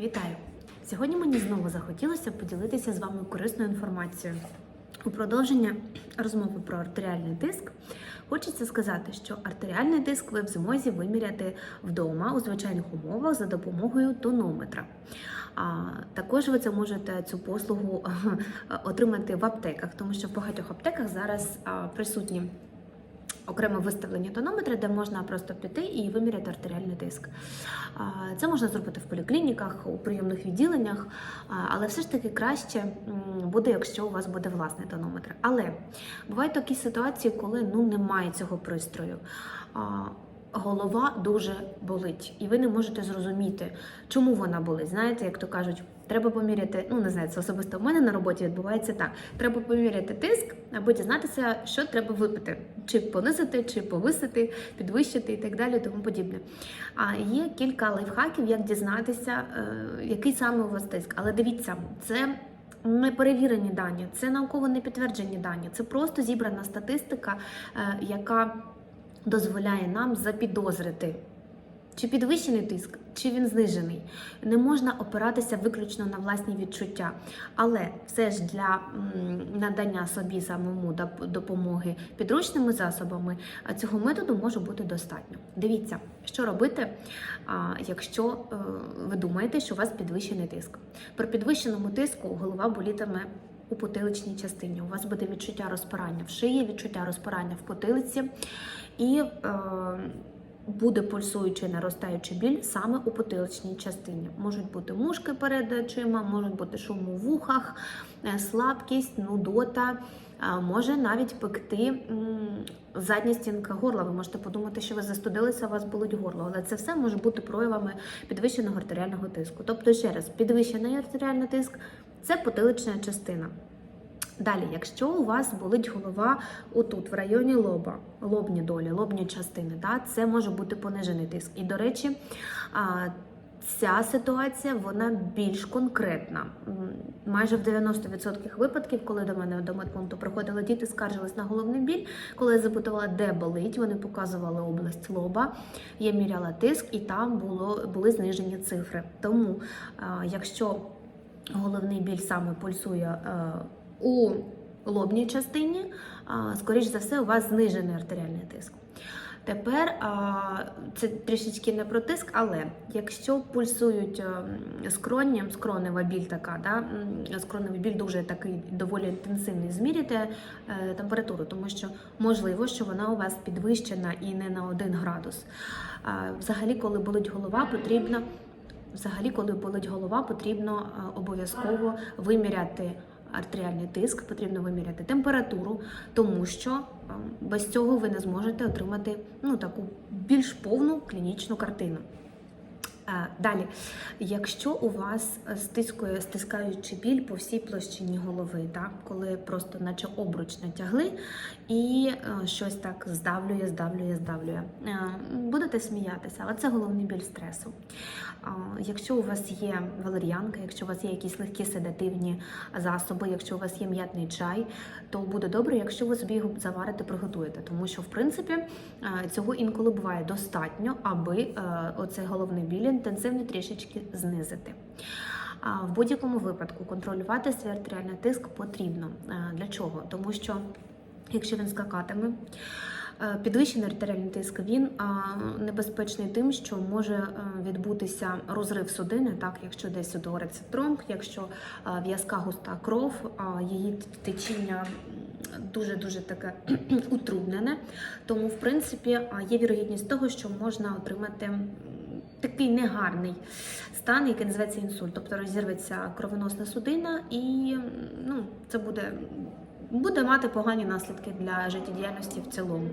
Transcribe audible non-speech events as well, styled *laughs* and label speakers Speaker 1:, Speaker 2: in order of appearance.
Speaker 1: Вітаю! Сьогодні мені знову захотілося поділитися з вами корисною інформацією. У продовження розмови про артеріальний тиск хочеться сказати, що артеріальний тиск ви в змозі виміряти вдома у звичайних умовах за допомогою тонометра. А також ви це можете цю послугу *laughs* отримати в аптеках, тому що в багатьох аптеках зараз присутні окремо виставлені тонометри, де можна просто піти і виміряти артеріальний тиск. Це можна зробити в поліклініках, у прийомних відділеннях, але все ж таки краще буде, якщо у вас буде власний тонометр. Але бувають такі ситуації, коли ну немає цього пристрою. Голова дуже болить, і ви не можете зрозуміти, чому вона болить. Знаєте, як то кажуть, треба поміряти. Ну не знаю, це особисто в мене на роботі відбувається так. Треба поміряти тиск, аби дізнатися, що треба випити, чи понизити, чи повисити, підвищити і так далі, тому подібне. А є кілька лайфхаків, як дізнатися, е, який саме у вас тиск. Але дивіться, це. Не перевірені дані, це науково не підтверджені дані. Це просто зібрана статистика, е, яка дозволяє нам запідозрити, чи підвищений тиск, чи він знижений. Не можна опиратися виключно на власні відчуття, але все ж для надання собі самому допомоги підручними засобами цього методу може бути достатньо. Дивіться, що робити, якщо е, ви думаєте, що у вас підвищений тиск. При підвищеному тиску голова болітиме у потиличній частині. У вас буде відчуття розпирання в шиї, відчуття розпирання в потилиці і е, буде пульсуючий наростаючий біль саме у потиличній частині. Можуть бути мушки перед очима, можуть бути шум у вухах, е, слабкість, нудота. Може навіть пекти задня стінка горла. Ви можете подумати, що ви застудилися, у вас болить горло, але це все може бути проявами підвищеного артеріального тиску. Тобто, ще раз, підвищений артеріальний тиск це потилична частина. Далі, якщо у вас болить голова отут, в районі лоба, лобні долі, лобні частини, да, це може бути понижений тиск. І, до речі, ця ситуація вона більш конкретна. Майже в 90% випадків, коли до мене до медпункту приходили діти, скаржились на головний біль. Коли я запитувала, де болить, вони показували область лоба. Я міряла тиск, і там було, були знижені цифри. Тому, якщо головний біль саме пульсує е, у лобній частині, скоріш за все, у вас знижений артеріальний тиск. Тепер це трішечки не про тиск, але якщо пульсують е, скронні, скронева біль така, да, скроневий біль дуже такий доволі інтенсивний, зміряйте температуру, тому що можливо, що вона у вас підвищена і не на 1 градус. Взагалі, коли болить голова, потрібно Взагалі, коли болить голова, потрібно е, обов'язково виміряти артеріальний тиск, потрібно виміряти температуру, тому що е, без цього ви не зможете отримати ну, таку більш повну клінічну картину. Е, Далі, якщо у вас стискує стискаючий біль по всій площині голови, так, коли просто наче обруч натягли і е, щось так здавлює, здавлює, здавлює, е, будете сміятися, але це головний біль стресу. Якщо у вас є валер'янка, якщо у вас є якісь легкі седативні засоби, якщо у вас є м'ятний чай, то буде добре, якщо ви собі його заварите, приготуєте, тому що в принципі цього інколи буває достатньо, аби оцей головний біль інтенсивно трішечки знизити. В будь-якому випадку контролювати свій артеріальний тиск потрібно. Для чого? Тому що якщо він скакатиме, е, підвищений артеріальний тиск він небезпечний тим, що може е, відбутися розрив судини, так, якщо десь утвориться тромб, якщо е, в'язка густа кров, її течіння дуже дуже таке *clears throat* утруднене. Тому, в принципі, є вірогідність того, що можна отримати такий негарний стан, який називається інсульт, тобто розірветься кровоносна судина, і ну, це буде, буде мати погані наслідки для життєдіяльності в цілому.